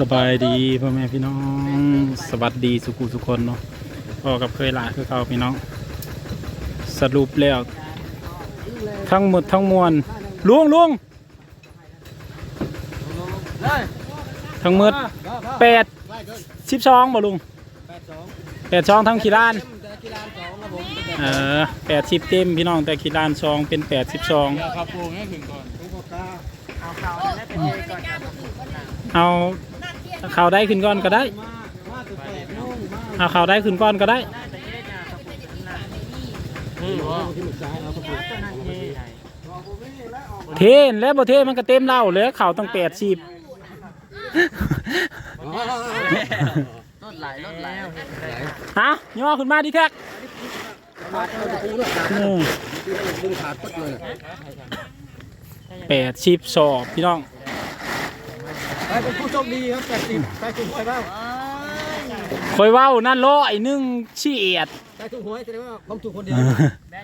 สบายดีพ่อแม่พี่น้องสวัสดีสุขุสุคนเนาะพ่อกับเคยหลายคือเขาพี่น้อง สรุปแล้ว ทั้งหมดทั้งมวลลุงลุงทั้งหมดแปดสิบสองบ่ลุงแปดสองทั้งขีดานเออแปดสิบเต็มพี่น้องแต่ขีดานสองเป็นแปดสิบสองครับปลูกให้ ถึงก่อนเอาข่าวได้ขึ้นก้อนก็ได้เอาข่าวได้ขึ้นก้อนก็ได้เทนแล้วบ่เทมันก็เต็มเหล่าเลยข่าวตั้งแปดสิบรถไหลรถไหลฮะย่อขึ้นมาดิแท็กแปดสิบสอบพี่น้อง ไปเป็นผู้โชคดีครับแปดสิบไปถูกหวยบ้างคอยเว้านั่นล้อไอ้หนึ่งชี้เอียดไปถูกหวยแสดงว่าผมถูกคนเดียว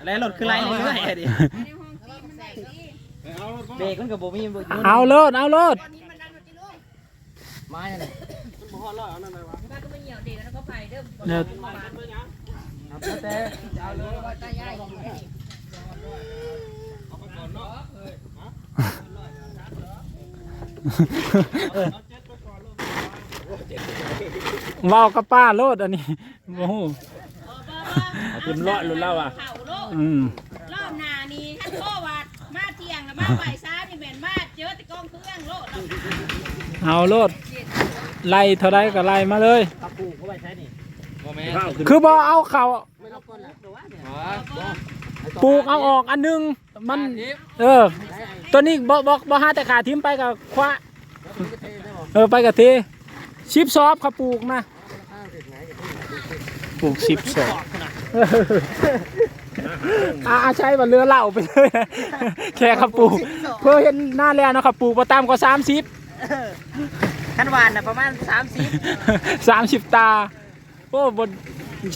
แล้วรถคือไรเรื่อยๆดิเบรกมันกับโบมีเอาโลดเอาโลดไม้อะไรเนี่ยแต่เว้าตายาย เรากับป้าโลดอันนี้โอ้โหเต็มร้อยลุ้นแล้วอะเผาโลกอืมรอบหนานี้ท่านโควัดมาเที่ยงแล้วมาบ่ายซ้ายนี่แม่นมาเจอแต่กองเครื่องโลดเอาโลดไล่เท่าไรก็ไล่มาเลยปลูเขาไว้ใช้นี่คือบ่เอาเขาปลูกเอาออกอันหนึงมัน เออ ตัวนี้บ่บ่บ่หาแต่ขาทิมไปกับคว้าเออไปกับเทชิปซอฟเขาปลูกนะปลูกชิปซอฟอาอาใช้ว่าเรือเหล่าไปเลยแค่เขาปลูก เพื่อเห็นหน้าแล้วเนาะเขาปลูกประตามกว่าสามสิบขั้นหวานน่ะประมาณ30สามสิบตาโอ้บน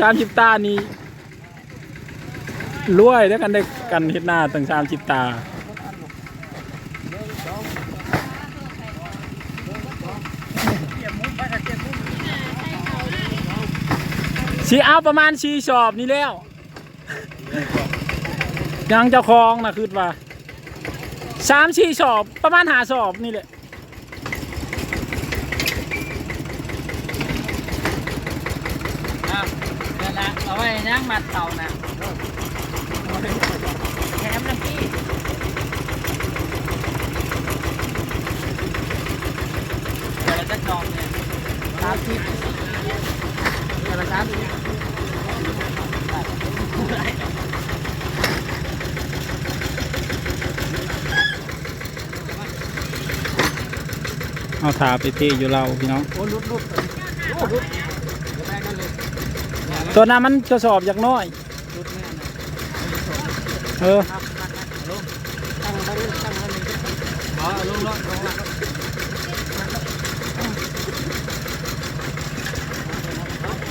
สามสิบตานี่รวยแล้วกันได้กันเห็นหน้าตั้งสามสิบตา ชีเอาประมาณชีชอบนี่แล้วยังเจ้าของนะคือว่าสามชีชอบประมาณหาชอบนี่แหละอะนั่นละเอาไว้นั่งมัดเต่าน่ะแถมน้ำพี่เดี๋ยวเราจะจองเนี่ยสามสิบเดี๋ยวเราสามสิบ เอาถาไปเทอยู่เราพี่น้องโอ้ลุดลุดโอ้ลุดแม่นั่นเลยตัวนั้นมันกระสอบอย่างน้อยลุดแม่นะเออตั้งไว้นี่ตั้งไว้นี่อ๋อลงลงลง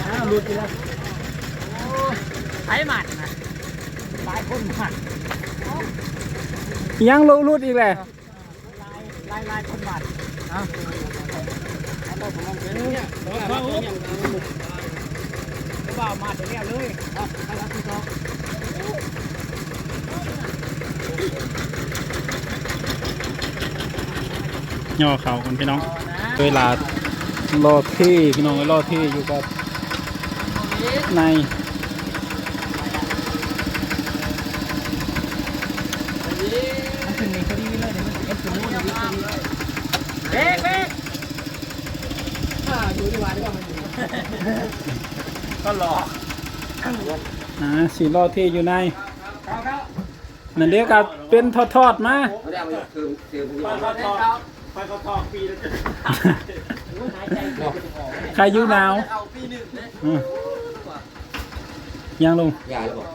อ้าวลุดไปแล้วใช้หมัดนะหลายคนหมัดยังรูรุดอีกแหละลายลายคนหมัด เอาเอาตัวผมลองเป็นเนี่ยเอาตัวเนี่ยเอาบ่าวมาถึงแล้วเลยเอาเอาละพี่น้องย่อเขากันพี่น้อง เวลารอที่พี่น้องรอที่อยู่กับในมันถึงนี่พอดีเลยเดี๋ยวมันเอฟซูนู่นนี่เบรกเบรก อ่าอยู่ดีกว่าดี กว่ามันอยู่ก็หลอกอ่าสีรอที่อยู่ในนั่นเรียกกับเป็นทอดๆมาใครอยู่หนาวอืมยังลงอย่าเลยบอก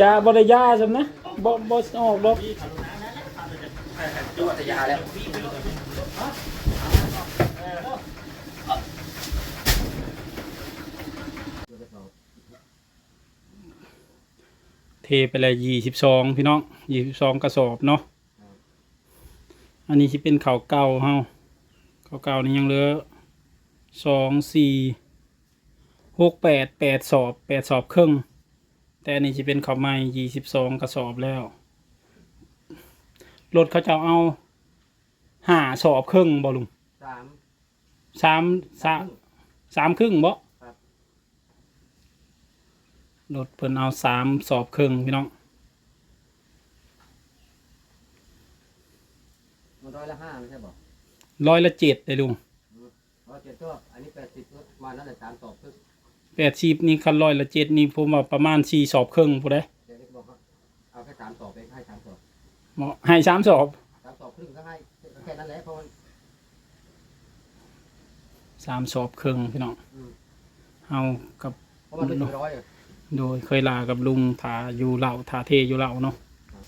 ยาบริยาสำนะบ่บ่ออกดอก จังหวัดยาแล้ว เทไปเลยยี่สิบสองพี่น้องยี่สิบสองกระสอบเนาะอันนี้ที่เป็นเขาวเก่าเฮาเก่าๆนี่ยังเหลือสองสี่หกแปดแปดสอบแปดสอบครึ่ง แต่อันนี้จะเป็นข้าวไม้ยี่สิบสองกระสอบแล้วรถเขาจะเอาหาสอบครึ่งบ่ลุงสามสามสามสามครึ่งบ่ค รับรถเพิ่นเอาสามสอบครึ่งพี่น้องมันร้อยละห้าไม่ใช่บอกร้อยละเจ็ดเลยลุงร้อยเจ็ดก็อันนี้แปดสิบก็มานั่นแหละสามตอบครึ่งแปดสิบนี่คันร้อยละเจ็ดนี่ผมว่าประมาณสี่สอบครึ่งผู้ใดเดี๋ยวนี้บอกว่าเอาแค่สามตอบไปให้สามตอบบ่ให้สามสอบสามตอบครึ่งก็ให้ก็แค่นั้นแหละเพราะมันสามสอบครึ่งพี่น้องอืมเอากับ เพราะมันเป็นร้อยอะ โดยเคยลากับลุงทาอยู่เหล่าทาเทอยู่เหล่าเนาะ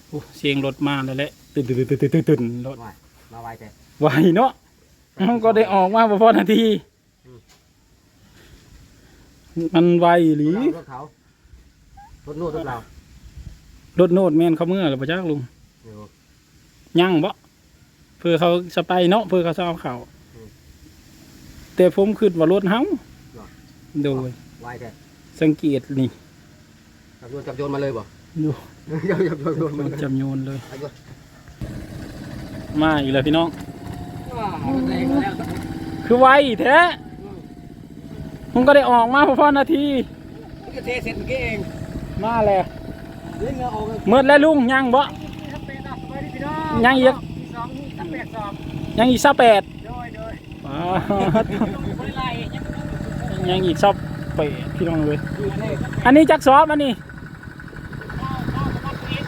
โอ้เสียงรถมาแล้วแหละตื่นตื่นตื่นตื่นตื่นตื่นรถมามาไวแต่ไหวเนาะมันก็ได้ออกมาพอนาทีมันไวหรือรถเขารถนู่นรถเรารถโนดแม่นเขาเมื่อหรือปะจักลุงเดี๋ยวยังบ่เพื่อเขาสไปเนาะเพื่อเขาจะเอาเขาอืมแต่ผมคิดว่ารถเฮาหรอโดยไวแต่สังเกตนี่ จับโยนจับโยนมาเลยบ่ดูจับจับโยนโยนมาเลยจำโยนเลยไอ้โยนมาอีกแล้วพี่น้อง ว้าวมันแรงแล้วคือไวแท้ผมก็ได้ออกมาพอนาที มันก็เทเสร็จเมื่อกี้เองมาแล้วเล่นเงาออกเลยเมื่อแล้วลุงยังบ่ ทับเป็ดอะไปดิพี่น้องยังอีกสองนี่ทับเป็ดสองยังอีกสักแปดโดยโดยอ๋อบริไลยังยังอีกสักแปดพี่น้องเลยอันนี้จักซอฟอันนี้ เข้าเข้าประมาณนี้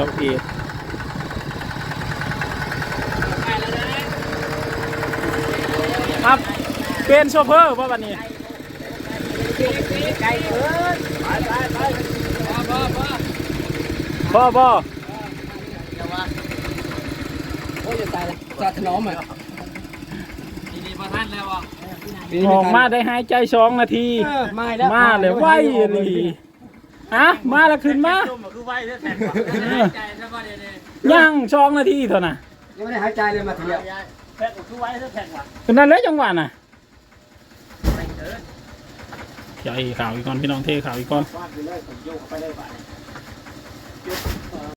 ซอเอ็ดไปแล้วนะครับ เป็นโชเฟอร์ป่ะวันนี้ไก่เกินไปไปไปพ่อพ่อพ่อพ่อพ่อเดี๋ยวว่าโอ้ยตายละจะถนอมไหมทีนี้พอท่านแล้วอะออกมาได้หายใจสองนาที มาแล้ว มาเลยไวเลย ฮะมาแล้วขึ้นมาจุ่มคือไว้ได้แทนก่อนใจแล้วก็เดี๋ยวนี้ย่างสองนาทีเท่าน่ะยังไม่ได้หายใจเลยมาทีเดียวแทนคือไว้ได้แทนว่ะคือนั่นแหละจังหวะน่ะไม่เกินเดี๋ยวไอ้ข่าวอีกก่อนพี่น้องเทข่าวอีกก่อน